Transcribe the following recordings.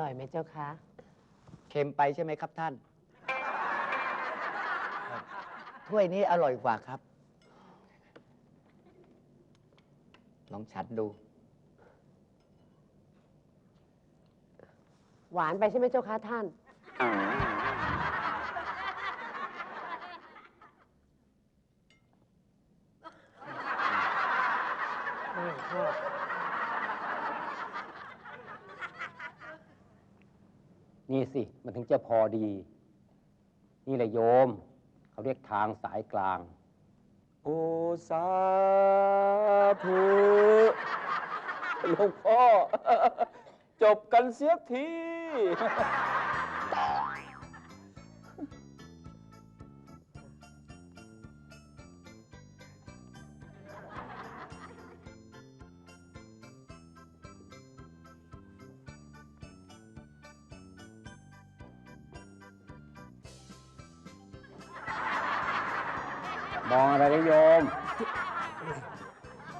ร่อยไหมเจ้าคะ เค็มไปใช่ไหมครับท่าน ถ้วยนี้อร่อยกว่าครับ ลองฉันดู หวานไปใช่ไหมเจ้าคะท่าน นี่พ่อ นี่สิ มันถึงจะพอดี นี่แหละโยม เขาเรียกทางสายกลาง โอสาธุหลวงพ่อ จบกันเสียที มองอะไรนะโยม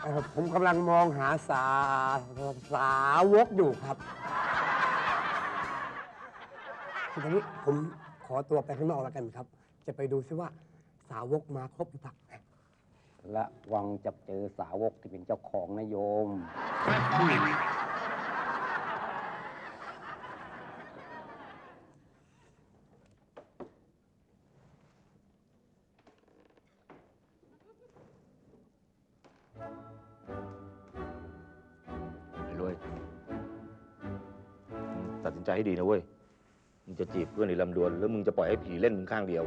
เอ่อผมกำลังมองหาสาสาวกอยู่ครับทีนี้ผมขอตัวไปข้างนอกแล้วกันครับ จะไปดูซิว่าสาวกมาครบหรือเปล่าและวังจะเจอสาวกที่เป็นเจ้าของนะโยมไตัดสินใจให้ดีนะเว้ย มึงจะจีบเพื่อนในลำดวนแล้วมึงจะปล่อยให้ผีเล่นมึงข้างเดียว